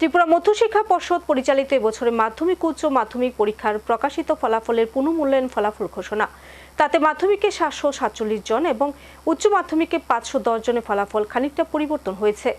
ত্রিপুরা মধ্যশিক্ষা পর্ষদ পরিচালিত এবছরের মাধ্যমিক উচ্চ মাধ্যমিক পরীক্ষার প্রকাশিত ফলাফলের পুনঃমূল্যায়ন ফলাফল ঘোষণা। তাতে মাধ্যমিকে সাতশো সাতচল্লিশ জন এবং উচ্চ মাধ্যমিকে পাঁচশো দশ জনের ফলাফল খানিকটা পরিবর্তন হয়েছে।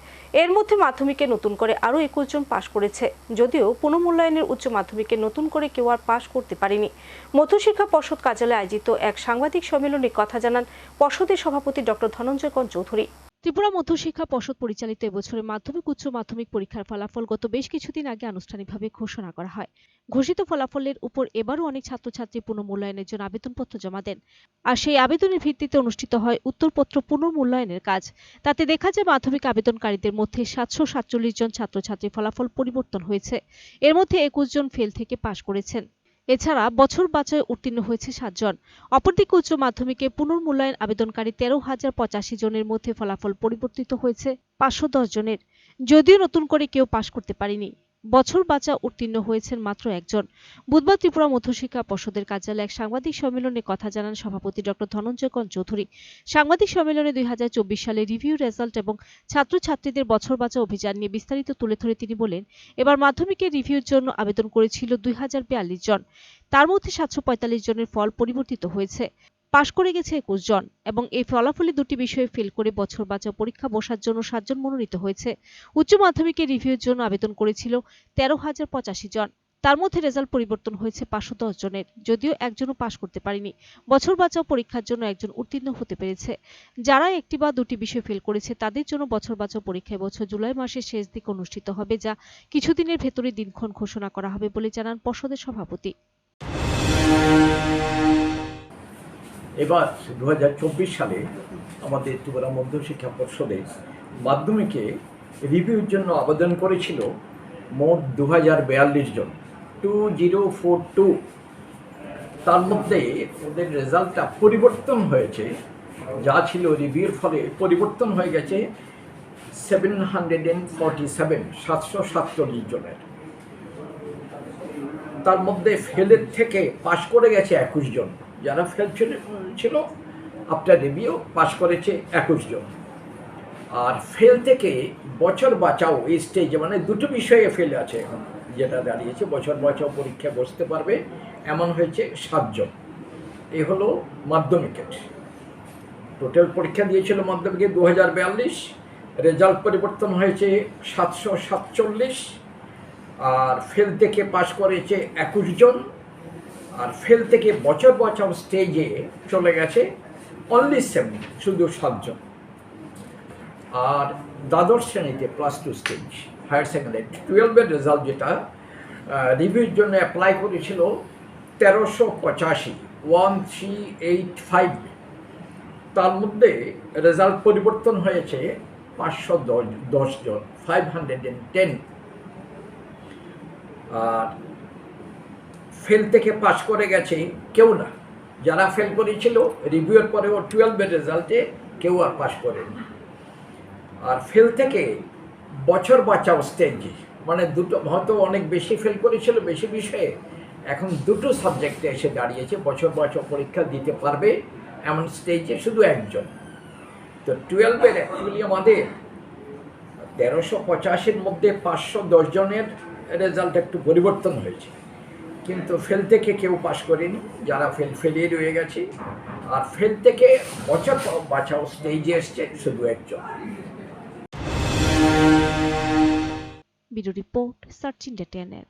এর মধ্যে মাধ্যমিকে নতুন করে আরও একুশ জন পাশ করেছে। যদিও পুনঃমূল্যায়নের উচ্চ মাধ্যমিকে নতুন করে কেউ আর পাশ করতে পারেনি। মধ্যশিক্ষা পর্ষদ কার্যালয়ে আয়োজিত এক সাংবাদিক সম্মেলনে কথা জানান পর্ষদের সভাপতি ডক্টর ধনঞ্জয় কন চৌধুরী। ত্রিপুরা মধ্যশিক্ষা পর্ষদ পরিচালিত এবছরের মাধ্যমিক উচ্চ মাধ্যমিক পরীক্ষার ফলাফল গত বেশ কিছুদিন আগে আনুষ্ঠানিকভাবে ঘোষণা করা হয়। ঘোষিত ফলাফলের উপর এবারও অনেক ছাত্রছাত্রী পুনঃমূল্যায়নের জন্য আবেদনপত্র জমা দেন। আর সেই আবেদনের ভিত্তিতে অনুষ্ঠিত হয় উত্তরপত্র পুনর্মূল্যায়নের কাজ। তাতে দেখা যায় মাধ্যমিক আবেদনকারীদের মধ্যে সাতশো সাতচল্লিশ জন ছাত্রছাত্রীর ফলাফল পরিবর্তন হয়েছে। এর মধ্যে একুশ জন ফেল থেকে পাশ করেছেন। এছাড়া বছর বাছায় উত্তীর্ণ হয়েছে সাতজন। অপরদিকে উচ্চ মাধ্যমিকে পুনর্মূল্যায়ন আবেদনকারী তেরো হাজার পঁচাশি জনের মধ্যে ফলাফল পরিবর্তিত হয়েছে পাঁচশো দশ জনের। যদিও নতুন করে কেউ পাশ করতে পারেনি। বছর বাঁচা উত্তীর্ণ হয়েছেন মাত্র একজন। বুধবার ত্রিপুরা মধ্যশিক্ষা পর্ষদের কার্যালয়ে এক সাংবাদিক সম্মেলনে কথা জানান সভাপতি ডক্টর ধনঞ্জয় কন চৌধুরী। সাংবাদিক সম্মেলনে দুই হাজার চব্বিশ সালে রিভিউ রেজাল্ট এবং ছাত্রছাত্রীদের বছর বাঁচা অভিযান নিয়ে বিস্তারিত তুলে ধরে তিনি বলেন, এবার মাধ্যমিকের রিভিউর জন্য আবেদন করেছিল দুই হাজার বিয়াল্লিশ জন। তার মধ্যে সাতশো পঁয়তাল্লিশ জনের ফল পরিবর্তিত হয়েছে। পাশ করে গেছে একুশ জন এবং এই ফলাফলে দুটি বিষয়ে ফেল করে বছর বাঁচা পরীক্ষা বসার জন্য সাতজন মনোনীত হয়েছে। উচ্চ মাধ্যমিকের রিভিউর জন্য আবেদন করেছিল তেরো হাজার পঁচাশি জন। তার মধ্যে রেজাল্ট পরিবর্তন হয়েছে পাঁচশো দশ জনের, যদিও একজনও পাশ করতে পারেনি। বছর বাঁচাও পরীক্ষার জন্য একজন উত্তীর্ণ হতে পেরেছে। যারা একটি বা দুটি বিষয় ফেল করেছে, তাদের জন্য বছর বাঁচাও পরীক্ষা বছর জুলাই মাসের শেষ দিকে অনুষ্ঠিত হবে, যা কিছুদিনের ভেতরে দিনক্ষণ ঘোষণা করা হবে বলে জানান পর্ষদের সভাপতি। এবার দু হাজার চব্বিশ সালে আমাদের ত্রিপুরা মধ্যশিক্ষা পর্ষদে মাধ্যমিকে রিভিউর জন্য আবেদন করেছিল মোট দু হাজার বিয়াল্লিশ জন। Two zero four two. তার মধ্যে ওদের রেজাল্টটা পরিবর্তন হয়েছে। যা ছিল রিভিউর ফলে পরিবর্তন হয়ে গেছে seven hundred and forty seven, সাতশো সাতচল্লিশ জনের। তার মধ্যে ফেলের থেকে পাশ করে গেছে একুশ জন। যারা ফেল ছিল। ছিল আফটার রিভিউ পাশ করেছে একুশ জন। আর ফেল থেকে বছর বাঁচাও, এই স্টেজে মানে দুটো বিষয়ে ফেল আছে এখন, যেটা দাঁড়িয়েছে। বছর বাঁচাও পরীক্ষায় বসতে পারবে, এমন হয়েছে সাতজন এ হলো মাধ্যমিকের টোটাল পরীক্ষা দিয়েছিল মাধ্যমিকে দু হাজার বিয়াল্লিশ রেজাল্ট পরিবর্তন হয়েছে সাতশো সাতচল্লিশ, আর ফেল থেকে পাশ করেছে একুশ জন। আর ফেল থেকে বছর বছর স্টেজে চলে গেছে অনলি সেভেন শুধু সাতজন। আর দ্বাদশ শ্রেণীতে plus two stage higher secondary টুয়েলভের রেজাল্ট যেটা রিভিউর জন্য অ্যাপ্লাই করেছিল তেরোশো পঁচাশি ওয়ান থ্রি এইট ফাইভ তার মধ্যে রেজাল্ট পরিবর্তন হয়েছে পাঁচশো দশ দশ জন ফাইভ হান্ড্রেড অ্যান্ড টেন আর ফেল থেকে পাস করে গেছে কেউ না। যারা ফেল করেছিল, রিভিউয়ের পরেও টুয়েলভের রেজাল্টে কেউ আর পাস করেনি। আর ফেল থেকে বছর বাঁচাও স্টেজে মানে দুটো, হয়তো অনেক বেশি ফেল করেছিল বেশি বিষয়ে, এখন দুটো সাবজেক্টে এসে দাঁড়িয়েছে, বছর বছর পরীক্ষা দিতে পারবে এমন স্টেজে শুধু একজন। তো টুয়েলভের অ্যাকচুয়ালি আমাদের তেরোশো পঁচাশির মধ্যে পাঁচশো দশজনের রেজাল্ট একটু পরিবর্তন হয়েছে। কিন্তু ফেল থেকে কেউ পাশ করেনি, যারা ফেল ফেলিয়ে রয়ে গেছে। আর ফেল থেকে বছর বাঁচাও স্টেজে এসছে শুধু একজন। Video report সার্চিন ডেটেনের